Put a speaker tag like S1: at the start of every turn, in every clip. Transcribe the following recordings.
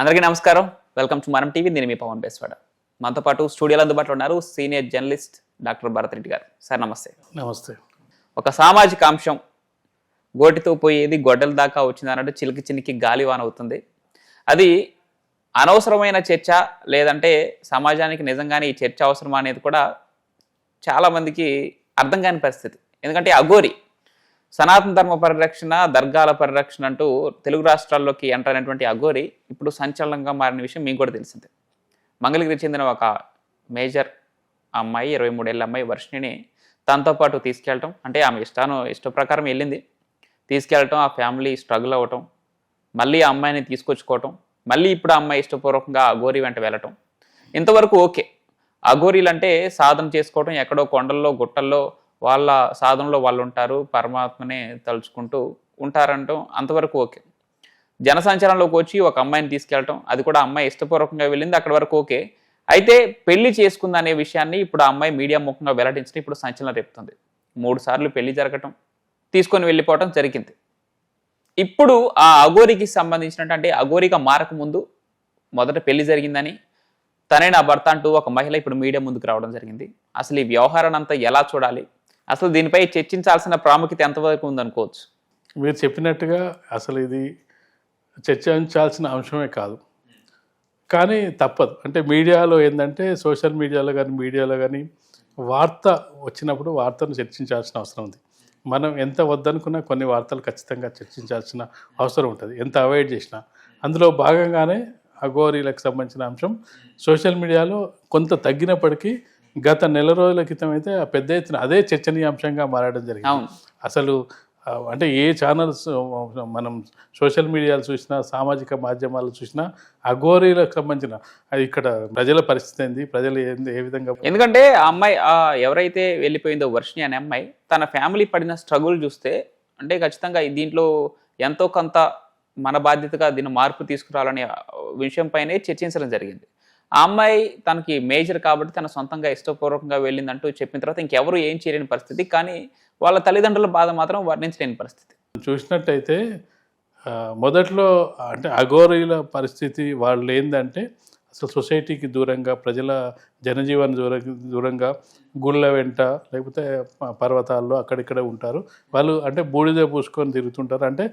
S1: అందరికీ నమస్కారం. Welcome to Manam TV. నేను మీ పవన్ బేస్వాడ. మనతో పాటు స్టూడియోలో అందుబాటులో ఉన్నారు senior journalist doctor Bharat Reddy గారు. సార్ నమస్తే.
S2: నమస్తే.
S1: ఒక సామాజిక అంశం. గోటితో పోయేది గొడ్డల దాకా వచ్చింది అన్నట్టు చిలికి చినికి గాలివాన అవుతుంది. అది అనవసరమైన చర్చ లేదంటే సమాజానికి నిజంగానే ఈ చర్చ అవసరమా అనేది కూడా చాలామందికి అర్థం కాని పరిస్థితి. ఎందుకంటే అఘోరి సనాతన ధర్మ పరిరక్షణ దర్గాల పరిరక్షణ అంటూ తెలుగు రాష్ట్రాల్లోకి ఎంటర్ అఘోరి ఇప్పుడు సంచలనంగా మారిన విషయం మీకు కూడా తెలిసిందే. మంగళగిరికి చెందిన ఒక మేజర్ అమ్మాయి ఇరవై మూడేళ్ళ అమ్మాయి వర్షిణిని తనతో పాటు తీసుకెళ్ళటం అంటే ఆమె ఇష్టాను ఇష్ట ప్రకారం వెళ్ళింది. తీసుకెళ్ళటం ఆ ఫ్యామిలీ స్ట్రగుల్ అవ్వటం మళ్ళీ ఆ అమ్మాయిని తీసుకొచ్చుకోవటం మళ్ళీ ఇప్పుడు ఆ అమ్మాయి ఇష్టపూర్వకంగా అఘోరి వెంట వెళ్ళటం. ఇంతవరకు ఓకే. అఘోరీలు అంటే సాధన చేసుకోవటం ఎక్కడో కొండల్లో గుట్టల్లో వాళ్ళ సాధనలో వాళ్ళు ఉంటారు పరమాత్మనే తలుచుకుంటూ ఉంటారంటం అంతవరకు ఓకే. జనసంచారంలోకి వచ్చి ఒక అమ్మాయిని తీసుకెళ్ళటం అది కూడా అమ్మాయి ఇష్టపూర్వకంగా వెళ్ళింది అక్కడి వరకు ఓకే. అయితే పెళ్ళి చేసుకుందనే అనే విషయాన్ని ఇప్పుడు ఆ అమ్మాయి మీడియా ముఖంగా వెల్లడించడం ఇప్పుడు సంచలనం రేపుతుంది. మూడు సార్లు పెళ్ళి జరగటం తీసుకొని వెళ్ళిపోవటం జరిగింది. ఇప్పుడు ఆ అఘోరికి సంబంధించినట్టు అంటే అఘోరిగా మారకముందు మొదట పెళ్ళి జరిగిందని తనే నా భర్త అంటూ ఒక మహిళ ఇప్పుడు మీడియా ముందుకు రావడం జరిగింది. అసలు ఈ వ్యవహారాన్ని అంతా ఎలా చూడాలి? అసలు దీనిపై చర్చించాల్సిన ప్రాముఖ్యత ఎంతవరకు ఉందనుకోవచ్చు?
S2: మీరు చెప్పినట్టుగా అసలు ఇది చర్చించాల్సిన అంశమే కాదు. కానీ తప్పదు. అంటే మీడియాలో ఏంటంటే సోషల్ మీడియాలో కానీ మీడియాలో కానీ వార్త వచ్చినప్పుడు వార్తను చర్చించాల్సిన అవసరం ఉంది. మనం ఎంత వద్దనుకున్నా కొన్ని వార్తలు ఖచ్చితంగా చర్చించాల్సిన అవసరం ఉంటుంది. ఎంత అవాయిడ్ చేసినా. అందులో భాగంగానే అఘోరీలకు సంబంధించిన అంశం సోషల్ మీడియాలో కొంత తగ్గినప్పటికీ గత నెల రోజుల క్రితం అయితే ఆ పెద్ద ఎత్తున అదే చర్చనీయాంశంగా మారడం జరిగింది. అసలు అంటే ఏ ఛానల్స్ మనం సోషల్ మీడియాలు చూసినా సామాజిక మాధ్యమాలు చూసినా అఘోరీలకు సంబంధించిన అది ఇక్కడ ప్రజల పరిస్థితి ఏంది ప్రజలు ఏంది ఏ విధంగా
S1: ఎందుకంటే ఆ అమ్మాయి ఎవరైతే వెళ్ళిపోయిందో వర్షిణి అనే అమ్మాయి తన ఫ్యామిలీ పడిన స్ట్రగుల్ చూస్తే అంటే ఖచ్చితంగా దీంట్లో ఎంతో కొంత మన బాధ్యతగా దీన్ని మార్పు తీసుకురావాలనే విషయంపైనే చర్చించడం జరిగింది. ఆ అమ్మాయి తనకి మేజర్ కాబట్టి తన సొంతంగా ఇష్టపూర్వకంగా వెళ్ళిందంటూ చెప్పిన తర్వాత ఇంకెవరు ఏం చేయలేని పరిస్థితి. కానీ వాళ్ళ తల్లిదండ్రుల బాధ మాత్రం వర్ణించలేని పరిస్థితి.
S2: చూసినట్టయితే మొదట్లో అంటే అఘోరీల పరిస్థితి వాళ్ళు ఏంటంటే అసలు సొసైటీకి దూరంగా ప్రజల జనజీవన దూర దూరంగా గుళ్ళ వెంట లేకపోతే పర్వతాల్లో అక్కడిక్కడ ఉంటారు. వాళ్ళు అంటే బూడిద పూసుకొని తిరుగుతుంటారు. అంటే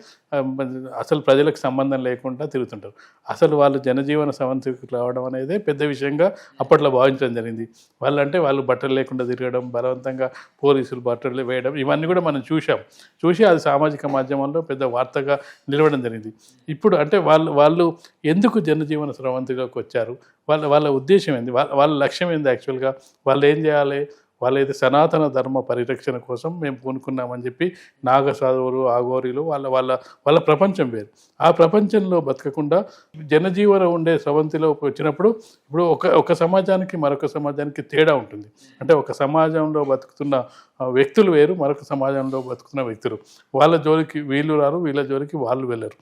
S2: అసలు ప్రజలకు సంబంధం లేకుండా తిరుగుతుంటారు. అసలు వాళ్ళు జనజీవన సమంతికి రావడం అనేది పెద్ద విషయంగా అప్పట్లో భావించడం జరిగింది. వాళ్ళు అంటే వాళ్ళు బట్టలు లేకుండా తిరగడం బలవంతంగా పోలీసులు బట్టలు వేయడం ఇవన్నీ కూడా మనం చూసాం చూసి అది సామాజిక మాధ్యమంలో పెద్ద వార్తగా నిలవడం జరిగింది. ఇప్పుడు అంటే వాళ్ళు వాళ్ళు ఎందుకు జనజీవన స్రవంతిలోకి వచ్చారు? వాళ్ళ వాళ్ళ ఉద్దేశం ఏంది? వాళ్ళ వాళ్ళ లక్ష్యం ఏంది యాక్చువల్గా వాళ్ళు ఏం చేయాలి? వాళ్ళైతే సనాతన ధర్మ పరిరక్షణ కోసం మేము పూనుకున్నామని చెప్పి నాగ సాధువులు ఆగోరీలు వాళ్ళ వాళ్ళ వాళ్ళ ప్రపంచం వేరు. ఆ ప్రపంచంలో బతకకుండా జనజీవన ఉండే స్రవంతిలో వచ్చినప్పుడు ఇప్పుడు ఒక ఒక సమాజానికి మరొక సమాజానికి తేడా ఉంటుంది. అంటే ఒక సమాజంలో బతుకుతున్న వ్యక్తులు వేరు మరొక సమాజంలో బతుకుతున్న వ్యక్తులు. వాళ్ళ జోలికి వీళ్ళు రారు వీళ్ళ జోలికి వాళ్ళు వెళ్ళరు.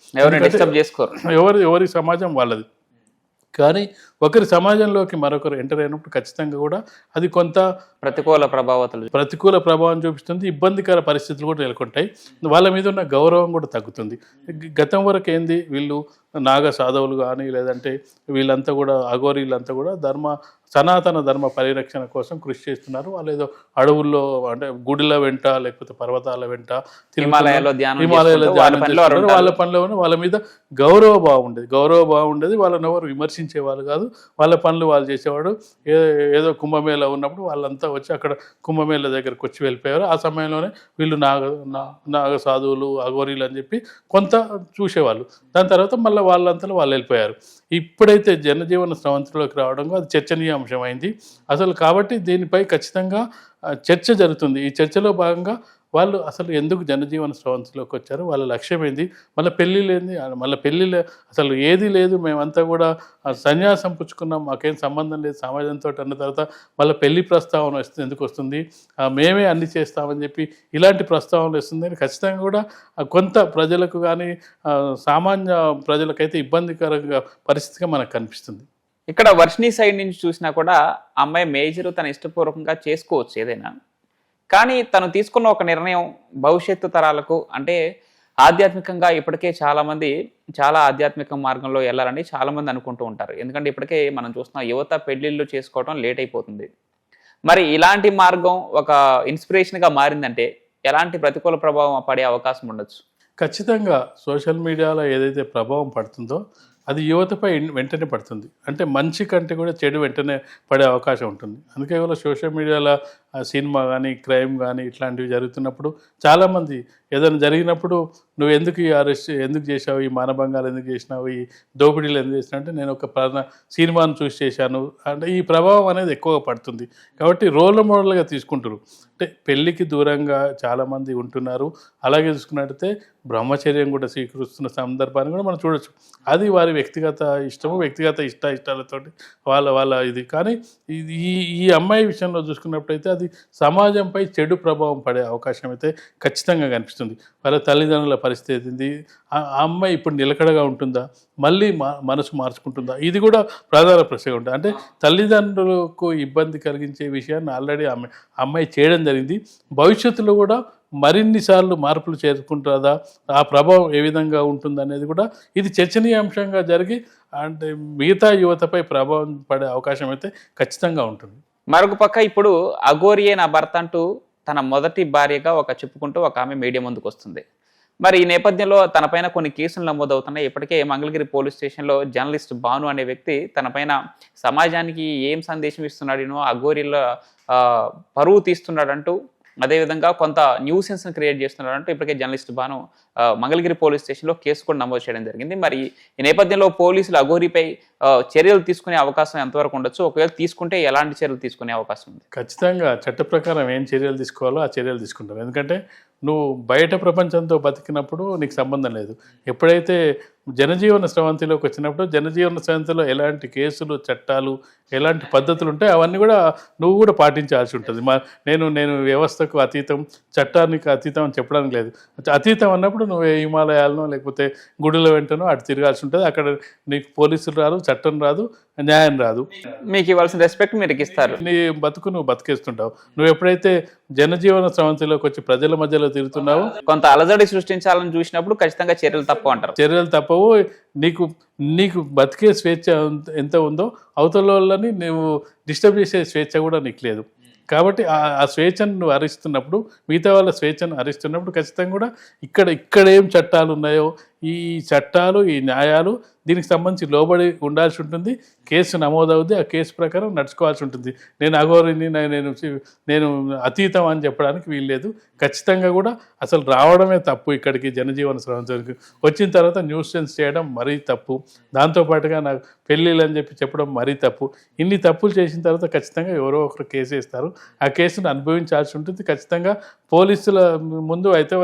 S2: ఎవరి ఎవరి సమాజం వాళ్ళది. కానీ ఒకరి సమాజంలోకి మరొకరు ఎంటర్ అయినప్పుడు ఖచ్చితంగా కూడా అది కొంత
S1: ప్రతికూల ప్రభావతలు
S2: ప్రతికూల ప్రభావం చూపిస్తుంది ఇబ్బందికర పరిస్థితులు కూడా నెలకొంటాయి. వాళ్ళ మీద ఉన్న గౌరవం కూడా తగ్గుతుంది. గతం వరకు ఏంది? వీళ్ళు నాగ సాధవులు కానీ లేదంటే వీళ్ళంతా కూడా అఘోరీలంతా కూడా ధర్మ సనాతన ధర్మ పరిరక్షణ కోసం కృషి చేస్తున్నారు. వాళ్ళు ఏదో అడవుల్లో అంటే గుడిల వెంట లేకపోతే పర్వతాల వెంట.
S1: హిమాలయాల్లో వాళ్ళ
S2: ధ్యానం. వాళ్ళ పనిలో ఉన్న వాళ్ళ మీద గౌరవ భావం ఉండేది. గౌరవ భావం ఉండేది. వాళ్ళని ఎవరు విమర్శించే వాళ్ళు కాదు. వాళ్ళ పనులు వాళ్ళు చేసేవాడు. ఏ- ఏదో కుంభమేళ ఉన్నప్పుడు వాళ్ళంతా వచ్చి అక్కడ కుంభమేళ దగ్గరకు వచ్చి వెళ్ళిపోయారు ఆ సమయంలోనే వీళ్ళు నాగ నాగ సాధువులు అఘోరీలు అని చెప్పి కొంత చూసేవాళ్ళు. దాని తర్వాత మళ్ళీ వాళ్ళంతలో వాళ్ళు వెళ్ళిపోయారు. ఇప్పుడైతే జనజీవన స్రవంతిలోకి రావడం అది చర్చనీయాంశం అయింది. అసలు కాబట్టి దీనిపై ఖచ్చితంగా చర్చ జరుగుతుంది. ఈ చర్చలో భాగంగా వాళ్ళు అసలు ఎందుకు జనజీవన స్రవంతిలోకి వచ్చారు వాళ్ళ లక్ష్యం ఏంది? మళ్ళీ పెళ్ళి లేని మళ్ళీ పెళ్ళి అసలు ఏది లేదు. మేమంతా కూడా సన్యాసం పుచ్చుకున్నాం. మాకేం సంబంధం లేదు. సమాజంతో అన్న తర్వాత మళ్ళీ పెళ్ళి ప్రస్తావన వస్తుంది ఎందుకు వస్తుంది? మేమే అన్ని చేస్తామని చెప్పి ఇలాంటి ప్రస్తావనలు వస్తుందని ఖచ్చితంగా కూడా కొంత ప్రజలకు కానీ సామాన్య ప్రజలకైతే ఇబ్బందికరంగా పరిస్థితిగా మనకు కనిపిస్తుంది.
S1: ఇక్కడ వర్షిణి సైడ్ నుంచి చూసినా కూడా అమ్మాయి మేజర్ తన ఇష్టపూర్వకంగా చేసుకోవచ్చు ఏదైనా. కానీ తను తీసుకున్న ఒక నిర్ణయం భవిష్యత్తు తరాలకు అంటే ఆధ్యాత్మికంగా ఇప్పటికే చాలామంది చాలా ఆధ్యాత్మిక మార్గంలో వెళ్ళాలని చాలామంది అనుకుంటూ ఉంటారు. ఎందుకంటే ఇప్పటికే మనం చూస్తున్నాం యువత పెళ్ళిళ్ళు చేసుకోవడం లేట్ అయిపోతుంది. మరి ఇలాంటి మార్గం ఒక ఇన్స్పిరేషన్గా మారిందంటే ఎలాంటి ప్రతికూల ప్రభావం పడే అవకాశం ఉండొచ్చు?
S2: ఖచ్చితంగా సోషల్ మీడియాలో ఏదైతే ప్రభావం పడుతుందో అది యువతపై వెంటనే పడుతుంది. అంటే మంచి కంటే కూడా చెడు వెంటనే పడే అవకాశం ఉంటుంది. అందుకే ఇవాళ సోషల్ మీడియాలో సినిమా కానీ క్రైమ్ కానీ ఇట్లాంటివి జరుగుతున్నప్పుడు చాలామంది ఏదైనా జరిగినప్పుడు నువ్వు ఎందుకు ఈ అరెస్ట్ ఎందుకు చేసావు ఈ మానభంగాలు ఎందుకు చేసినావు? ఈ దోపిడీలు ఎందుకు చేసినావు? అంటే నేను ఒక ప్రధాన సినిమాను చూసి చేశాను. అంటే ఈ ప్రభావం అనేది ఎక్కువగా పడుతుంది. కాబట్టి రోల్ మోడల్గా తీసుకుంటారు. అంటే పెళ్ళికి దూరంగా చాలామంది ఉంటున్నారు. అలాగే చూసుకున్నట్టయితే బ్రహ్మచర్యం కూడా స్వీకరిస్తున్న సందర్భాన్ని కూడా మనం చూడొచ్చు. అది వారి వ్యక్తిగత ఇష్టము వ్యక్తిగత ఇష్ట ఇష్టాలతోటి వాళ్ళ వాళ్ళ ఇది. కానీ ఈ ఈ అమ్మాయి విషయంలో చూసుకున్నప్పుడైతే అది సమాజంపై చెడు ప్రభావం పడే అవకాశం అయితే ఖచ్చితంగా కనిపిస్తుంది. వాళ్ళ తల్లిదండ్రుల పరిస్థితి ఏంది? ఆ అమ్మాయి ఇప్పుడు నిలకడగా ఉంటుందా? మళ్ళీ మా మనసు మార్చుకుంటుందా? ఇది కూడా ప్రధాన ప్రశ్నగా ఉంటుంది అంటే తల్లిదండ్రులకు ఇబ్బంది కలిగించే విషయాన్ని ఆల్రెడీ అమ్మాయి అమ్మాయి చేయడం జరిగింది. భవిష్యత్తులో కూడా మరిన్ని సార్లు మార్పులు చేసుకుంటుందా ఆ ప్రభావం ఏ విధంగా ఉంటుంది అనేది కూడా ఇది చర్చనీయాంశంగా జరిగి అంటే మిగతా యువతపై ప్రభావం పడే అవకాశం అయితే ఖచ్చితంగా ఉంటుంది.
S1: మరొక పక్క ఇప్పుడు అఘోరియే నా భర్త అంటూ తన మొదటి భార్యగా ఒక చెప్పుకుంటూ ఒక ఆమె మీడియా ముందుకు వస్తుంది. మరి ఈ నేపథ్యంలో తనపైన కొన్ని కేసులు నమోదవుతున్నాయి. ఇప్పటికే మంగళగిరి పోలీస్ స్టేషన్లో జర్నలిస్ట్ భాను అనే వ్యక్తి తనపైన సమాజానికి ఏం సందేశం ఇస్తున్నాడేనో అఘోరిలో పరువు తీస్తున్నాడంటూ అదేవిధంగా కొంత న్యూసెన్స్ని క్రియేట్ చేస్తున్నాడంటూ ఇప్పటికే జర్నలిస్ట్ భాను మంగళగిరి పోలీస్ స్టేషన్లో కేసు కూడా నమోదు చేయడం జరిగింది. మరి ఈ నేపథ్యంలో పోలీసులు అఘోరిపై చర్యలు తీసుకునే అవకాశం ఎంతవరకు ఉండొచ్చు? ఒకవేళ తీసుకుంటే ఎలాంటి చర్యలు తీసుకునే అవకాశం ఉంది?
S2: ఖచ్చితంగా చట్ట ప్రకారం ఏం చర్యలు తీసుకోవాలో ఆ చర్యలు తీసుకుంటారు. ఎందుకంటే నువ్వు బయట ప్రపంచంతో బతికినప్పుడు నీకు సంబంధం లేదు. ఎప్పుడైతే జనజీవన స్రవంతిలోకి వచ్చినప్పుడు జనజీవన స్రవంతిలో ఎలాంటి కేసులు చట్టాలు ఎలాంటి పద్ధతులు ఉంటాయి అవన్నీ కూడా నువ్వు కూడా పాటించాల్సి ఉంటుంది. మా నేను నేను వ్యవస్థకు అతీతం చట్టానికి అతీతం అని చెప్పడానికి లేదు. అతీతం అన్నప్పుడు నువ్వు ఏ హిమాలయాలను లేకపోతే గుడుల వెంటనో అటు తిరగాల్సి ఉంటుంది. అక్కడ నీకు పోలీసులు రాదు చట్టం రాదు న్యాయం రాదు.
S1: మీకు ఇవ్వాల్సిన రెస్పెక్ట్ మీరు ఇస్తారు
S2: నీ బతుకు నువ్వు బతికేస్తుంటావు. నువ్వు ఎప్పుడైతే జనజీవన స్రవంతిలోకి వచ్చి ప్రజల మధ్యలో తిరుగుతున్నావో
S1: కొంత అలజడి సృష్టించాలని చూసినప్పుడు ఖచ్చితంగా చర్యలు తప్పు అంటారు.
S2: చర్యలు తప్పవు. నీకు నీకు బతికే స్వేచ్ఛ ఎంత- ఎంత ఉందో అవతల వాళ్ళని నువ్వు డిస్టర్బ్ చేసే స్వేచ్ఛ కూడా నీకు లేదు. కాబట్టి ఆ స్వేచ్ఛను నువ్వు హరిస్తున్నప్పుడు మిగతా వాళ్ళ స్వేచ్ఛను హరిస్తున్నప్పుడు ఖచ్చితంగా కూడా ఇక్కడ ఇక్కడ ఏం చట్టాలు ఉన్నాయో ఈ చట్టాలు ఈ న్యాయాలు దీనికి సంబంధించి లోబడి ఉండాల్సి ఉంటుంది. కేసు నమోదవుద్ది ఆ కేసు ప్రకారం నడుచుకోవాల్సి ఉంటుంది. నేను అఘోరిని నేను నేను అతీతం అని చెప్పడానికి వీల్లేదు. ఖచ్చితంగా కూడా అసలు రావడమే తప్పు ఇక్కడికి జనజీవన సంవత్సరానికి వచ్చిన తర్వాత న్యూస్ సెన్స్ చేయడం మరీ తప్పు. దాంతోపాటుగా నాకు పెళ్ళిళ్ళు అని చెప్పి చెప్పడం మరీ తప్పు. ఇన్ని తప్పులు చేసిన తర్వాత ఖచ్చితంగా ఎవరో ఒకరు కేసు వేస్తారు. ఆ కేసును అనుభవించాల్సి ఉంటుంది. ఖచ్చితంగా పోలీసుల ముందు అయితే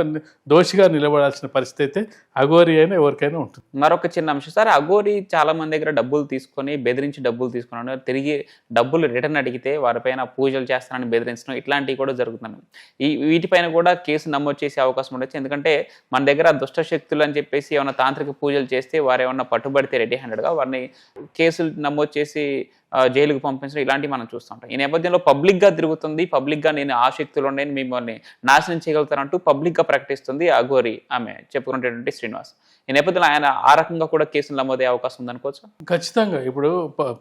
S2: దోషిగా నిలబడాల్సిన పరిస్థితి అయితే అఘోరి అయినా ఎవరికైనా ఉంటుంది.
S1: మరొక చిన్న అంశం సార్ అఘోరి చాలా మంది దగ్గర డబ్బులు తీసుకొని బెదిరించి డబ్బులు తీసుకున్నాడు తిరిగి డబ్బులు రిటర్న్ అడిగితే వారిపైన పూజలు చేస్తానని బెదిరించడం ఇట్లాంటివి కూడా జరుగుతున్నాయి. ఈ వీటిపైన కూడా కేసు నమోదు చేసే అవకాశం ఉండొచ్చు. ఎందుకంటే మన దగ్గర దుష్ట శక్తులు అని చెప్పేసి ఏమైనా తాంత్రిక పూజలు చేస్తే వారు ఏమన్నా పట్టుబడితే రెడీ హ్యాండెడ్గా వారిని కేసులు నమోదు చేసి జైలుకు పంపించడం ఇలాంటివి మనం చూస్తుంటాం ఈ నేపథ్యంలో పబ్లిక్గా తిరుగుతుంది పబ్లిక్గా నేను ఆ శక్తులు మిమ్మల్ని నాశనం చేయగలుగుతానంటూ పబ్లిక్గా ప్రకటిస్తుంది అఘోరి ఆమె చెప్పుకునేటటువంటి శ్రీనివాస్. ఈ నేపథ్యంలో ఆయన ఆ రకంగా కూడా కేసులు నమోదయ్యే అవకాశం ఉంది అనుకోవచ్చు
S2: ఖచ్చితంగా. ఇప్పుడు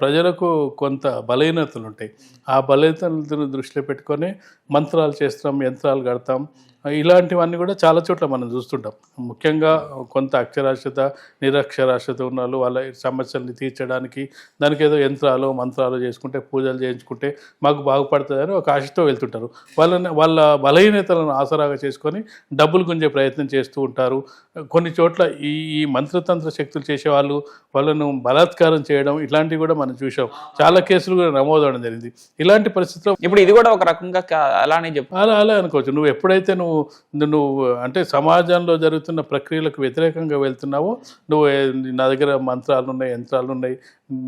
S2: ప్రజలకు కొంత బలహీనతలు ఉంటాయి. ఆ బలహీనతలను దృష్టిలో పెట్టుకొని మంత్రాలు చేస్తాం యంత్రాలు కడతాం. ఇలాంటివన్నీ కూడా చాలా చోట్ల మనం చూస్తుంటాం. ముఖ్యంగా కొంత అక్షరాస్యత నిరక్షరాస్యత ఉన్న వాళ్ళు వాళ్ళ సమస్యల్ని తీర్చడానికి దానికి ఏదో యంత్రాలు మంత్రాలు చేసుకుంటే పూజలు చేయించుకుంటే మాకు బాగుపడుతుందని ఒక ఆశతో వెళ్తుంటారు. వాళ్ళని వాళ్ళ బలహీనతలను ఆసరాగా చేసుకొని డబ్బులు గుంజే ప్రయత్నం చేస్తూ ఉంటారు. కొన్ని చోట్ల ఈ ఈ మంత్రతంత్ర శక్తులు చేసేవాళ్ళు వాళ్ళను బలాత్కారం చేయడం ఇలాంటివి కూడా మనం చూసాం చాలా కేసులు కూడా నమోదవడం జరిగింది. ఇలాంటి పరిస్థితుల్లో
S1: ఇప్పుడు ఇది కూడా ఒక రకంగా అలానే చెప్పు
S2: అలా అలా అనుకోవచ్చు. నువ్వు ఎప్పుడైతే నువ్వు నువ్వు అంటే సమాజంలో జరుగుతున్న ప్రక్రియలకు వ్యతిరేకంగా వెళ్తున్నావో నువ్వు నా దగ్గర మంత్రాలు ఉన్నాయి యంత్రాలు ఉన్నాయి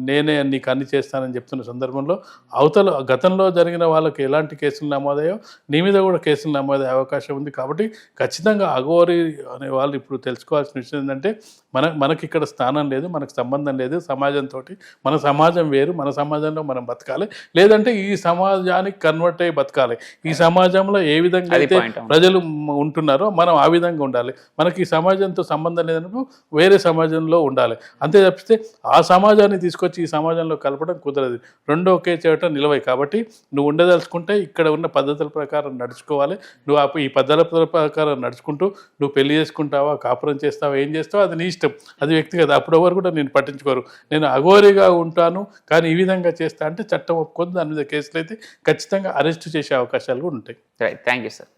S2: నేనే నీకు అన్ని చేస్తానని చెప్తున్న సందర్భంలో అవతల గతంలో జరిగిన వాళ్ళకి ఎలాంటి కేసులు నమోదయ్యో నీ మీద కూడా కేసులు నమోదయ్యే అవకాశం ఉంది. కాబట్టి ఖచ్చితంగా అఘోరి అనే వాళ్ళు ఇప్పుడు తెలుసుకోవాల్సిన విషయం ఏంటంటే మన మనకి ఇక్కడ స్థానం లేదు మనకు సంబంధం లేదు సమాజంతో మన సమాజం వేరు మన సమాజంలో మనం బతకాలి. లేదంటే ఈ సమాజానికి కన్వర్ట్ అయ్యి బతకాలి. ఈ సమాజంలో ఏ విధంగా అయితే. ప్రజలు ప్రజలు ఉంటున్నారో మనం ఆ విధంగా ఉండాలి. మనకి ఈ సమాజంతో సంబంధం లేదన్నప్పుడు వేరే సమాజంలో ఉండాలి. అంతే తప్పితే ఆ సమాజాన్ని తీసుకొచ్చి ఈ సమాజంలో కలపడం కుదరదు. రెండో ఒకే చోట నిలవై. కాబట్టి నువ్వు ఉండదలుచుకుంటే ఇక్కడ ఉన్న పద్ధతుల ప్రకారం నడుచుకోవాలి. నువ్వు ఈ పద్ధతుల ప్రకారం నడుచుకుంటూ నువ్వు పెళ్ళి చేసుకుంటావా కాపురం చేస్తావా ఏం చేస్తావో అది నీ ఇష్టం. అది వ్యక్తిగత. అప్పుడు వరకు కూడా నేను పట్టించుకోరు. నేను అఘోరిగా ఉంటాను కానీ ఈ విధంగా చేస్తా అంటే చట్టం ఒప్పుకొని దాని మీద కేసులు అయితే ఖచ్చితంగా అరెస్ట్ చేసే అవకాశాలు కూడా ఉంటాయి.
S1: Right thank you sir